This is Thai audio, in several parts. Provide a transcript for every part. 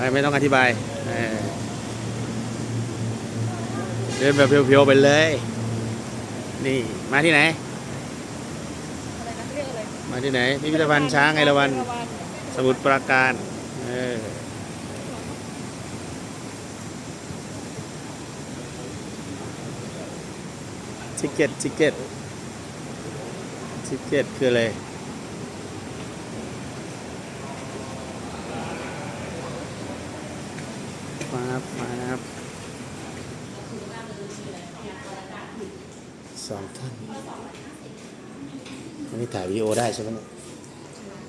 ไปไม่ต้องอธิบายเออเดินแบบเพียวๆไปเลย นี่มาที่ไหนอะไรนะเรียกอะไรมาที่ไหนพิพิธภัณฑ์ช้างไอราวัณเอราวัณสมุทรปราการเออทิเก็ตทิเก็ตทิเก็ตคืออะไร มาครับมาครับสองท่านอันนี้ถ่ายวิดีโอได้ใช่ไหมเนี่ย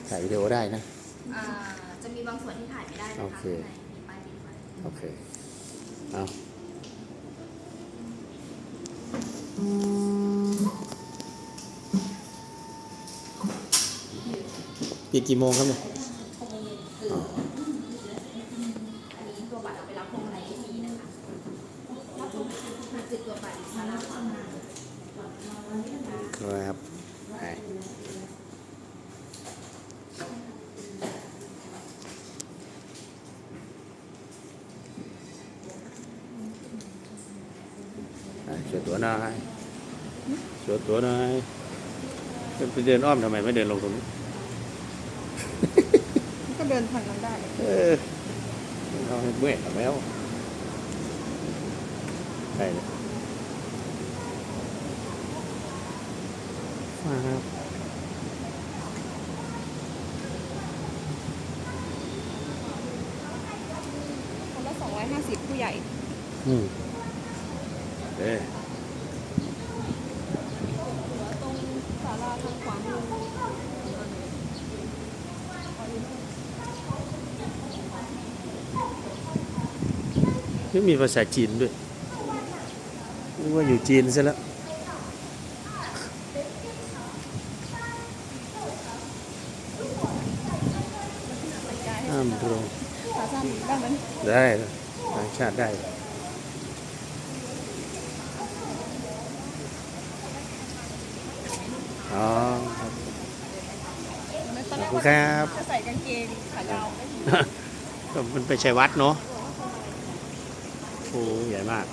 ถ่ายวิดีโอได้นะอ่าจะมีบางส่วนที่ถ่ายไม่ได้นะคะโอเค ข้างในมีป้ายติดไว้โอเค เอาปิดกี่โมงครับเนี่ย อันนี้ตัวบัตรเอาไปรับลงในที่นี้นะคะรับลงจุดตัวบัตรสาระความงาน ครับไป ไปช่วยตัวหน่อยช่วยตัวหน่อยไปเดินอ้อมทำไมไม่เดินลงตรงนี้ ก็เดินทางนั้นได้ เออเอาให้เมื่อยกับแล้วใช่เลยมาครับคนละ250ผู้ใหญ่ อืมเอ้ยเหลือตรงศาลาทางขวา มือไม่มีภาษาจีนด้วยนึกว่าอยู่จีนซะแล้วห้ามตรงขาสั้นได้ไหมได้ต่างชาติได้ อ๋อครับตอนแรกขอบคุณครับจะใส่กางเกงขายาวไม่มีก็มันไปชัยวัดเนาะโอ้ใหญ่มาก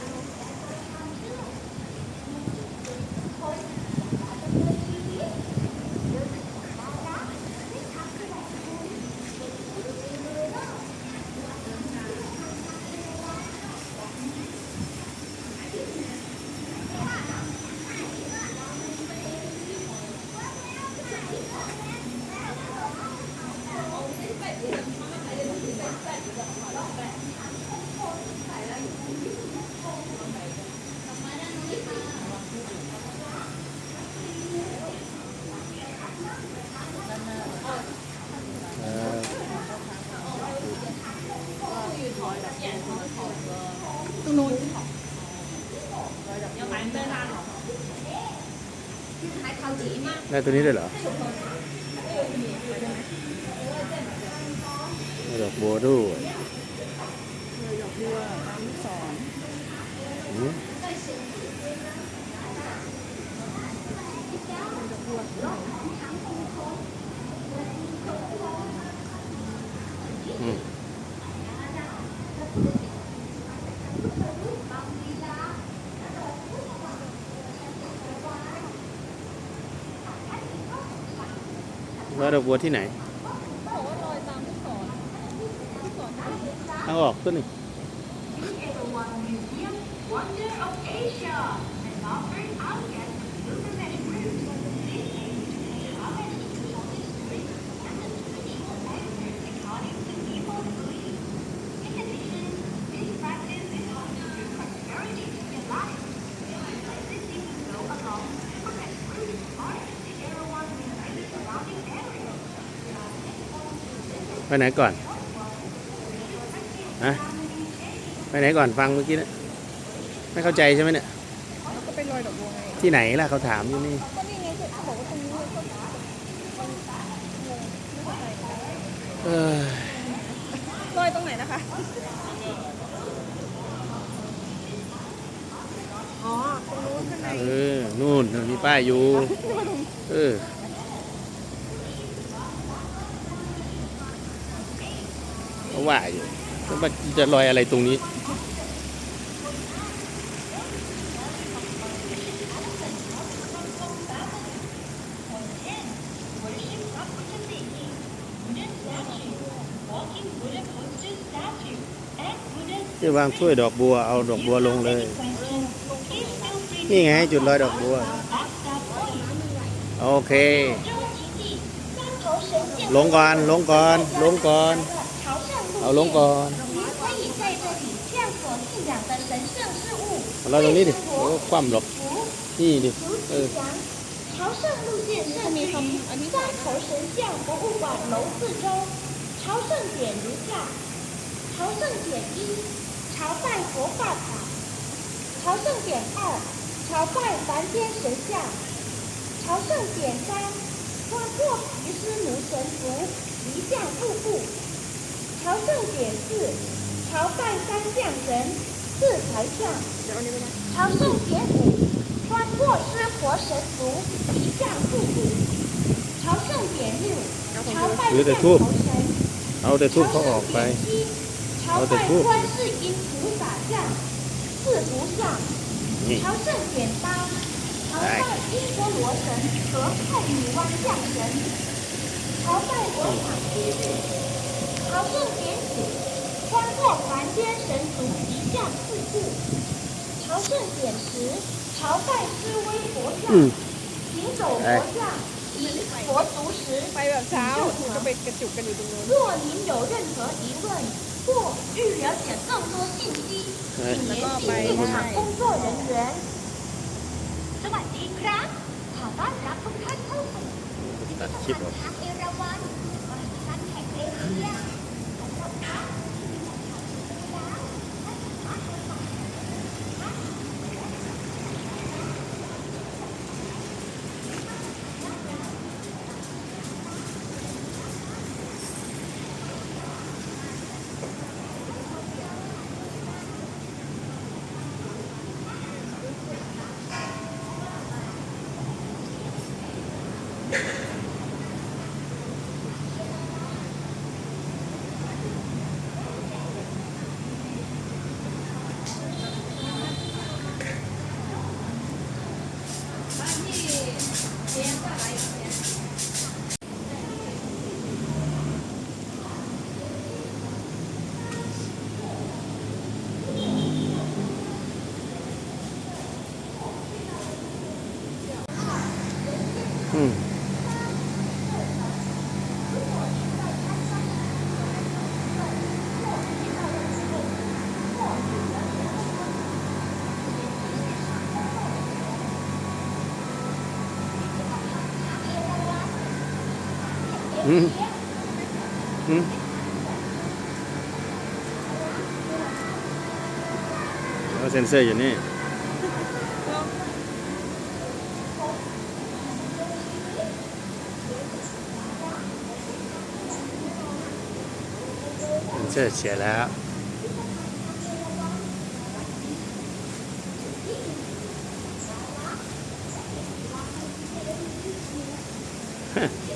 จีมากได้ตัวนี้ด้วยเหรอได้ดอกบัวด้วยเลยดอกบัวตามลูกศร อืม ดอกบัว อืม ว่าดอกบัวที่ไหนตามลูกศรลูกศรเอาออกตัวหนึ่ ไปไหนก่อนฮะไปไหนก่อนฟังเมื่อกี้นะไม่เข้าใจใช่ไหมเนี่ยแล้วก็ไปลอยดอกบัวไงที่ไหนล่ะเขาถามอยู่นี่ ก็นี่ไงเขาบอกว่าตรงนี้ก็งงไม่เข้าใจเออลอยตรงไหนนะคะ อ๋อ ตรงนู้นข้างในเออนู่นนู่นมีป้ายอยู่ เออ เขาว่าอยู่วมันจะลอยอะไรตรงนี้ที่วางถ้วยดอกบัว เอาดอกบัวลงเลย นี่ไงจุดลอยดอกบัว โอเค ลงก่อน ลงก่อน ลงก่อน เอาลงก่อน 你可以在这里向所信仰的神圣事物 เอาเราตรงนี้ดิโอ้คว่ำหรอก นี่ดิ เออ 祥。朝圣路线设置于三头神像博物馆楼四周。朝圣点如下：朝圣点一，朝拜佛法塔；朝圣点二，朝拜梵天神像；朝圣点三，穿过毗湿奴神族离相瀑布； 朝圣点四，朝拜三将神。四财像；朝圣点五，穿过师婆神。足向祥柱；朝圣点六，朝拜财神；朝圣点七，朝拜观世音菩萨像四菩萨；朝圣点八，朝拜金婆罗神。和太女娲降神；朝拜菩萨七日。朝圣点九，穿过凡间神族一象四部，朝圣点十，朝拜施威佛 อืม 像，行走佛像，以佛足时。 ไปแบบเช้าก็ไปกระจุกกันอยู่ตรงนู้น 若您有任何疑问或欲了解更多信息， เฮ้ย 请联系现场工作人员。สวัสดีครับ ขอต้อนรับทุกท่านเข้าสู่พิพิธ ตัด ภัณ คลิป ฑ์ ออก ทางเอราวัณ Yeah. อืมอืมแล้วเซนเซอร์อยู่นี่เซนเซอร์เสียแล้วมีปลาไหมปลานินปะ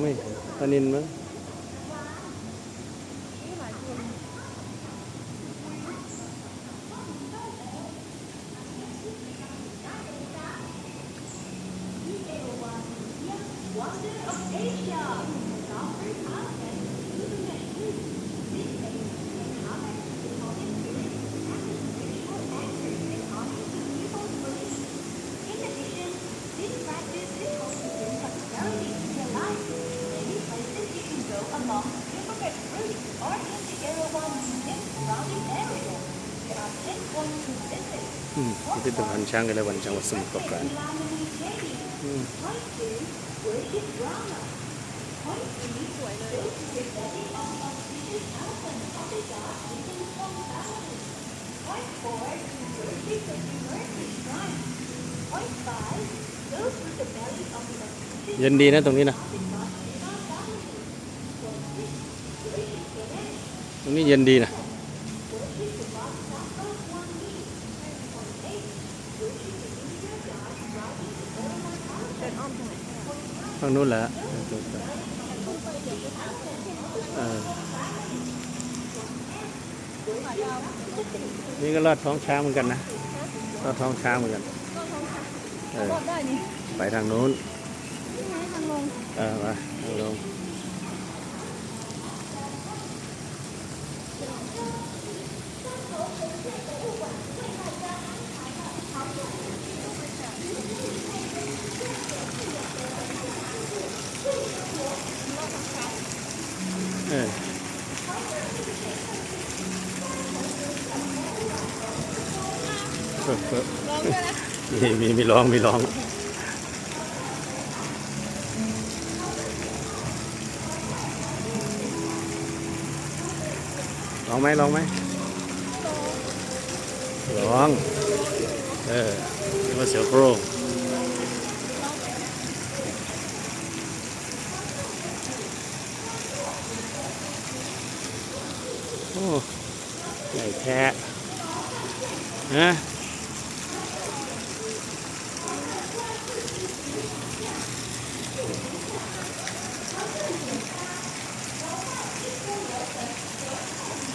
ไม่เห็นปลานินมั้ง มพิพิธภัณฑ์ช้างกันเลยวันจังหวัดสมุทรปราการยเลยเย็นดีนะตรงนี้นะตรงนี้เย็นดีนะ เดินอ้อมตรงไหน ฝั่งนู้นแหละเออนี่ก็ลอดท้องช้างเหมือนกันนะลอดท้องช้างเหมือนกันเออรอดได้นี่ไปทางนู้นนี่ไงทางลงเออมาทางลง เอองด้วยนะมีมีมีร้องมีร้องลองไหมลองไหมลอง เออนี่ว่าเสือโครงโอ้ใหญ่แท้นะ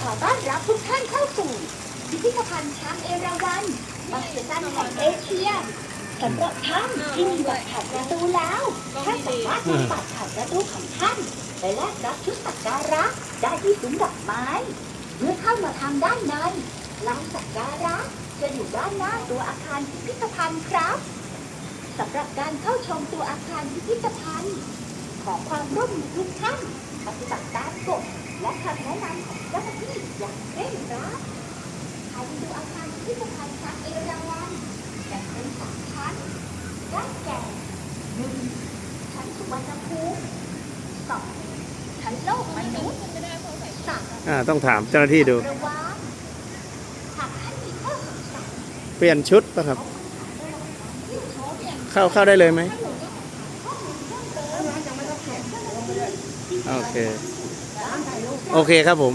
ขอต้อนรับทุกท่านเข้าสู่พิพิธภัณฑ์ช้างเอราวัณมหัศจรรย์แห่งเอเชียสำหรับท่านที่มีบัตรผ่านประตูแล้วท่านสามารถนำบัตรผ่านประตูของท่านไปแลกรับชุดสักการะได้ที่ซุ้มดอกไม้ เมื่อเข้ามาทางด้านในลานสักการะจะอยู่ด้านหน้าตัวอาคารพิพิธภัณฑ์ครับสำหรับการเข้าชมตัวอาคารพิพิธภัณฑ์ ขอความร่วมมือทุกท่านปฏิบัติตามกฎ และคำแนะนำของเจ้าหน้าที่อย่างเคร่งรัดภายในตัวอาคารพิพิธภัณฑ์ช้างเอราวัณแบ่งเป็นสามชั้นได้แก่หนึ่งชั้นสุวรรณภูมิสองชั้นโลกมนุษย์ไม่ได้เพราะใส่สามอ่าต้องถามเจ้าหน้าที่ดู ระวางหากท่านมีข้อสงสัยเปลี่ยนชุดป่ะครับ เข้าเข้าได้เลยไหม โอเค โอเคครับผม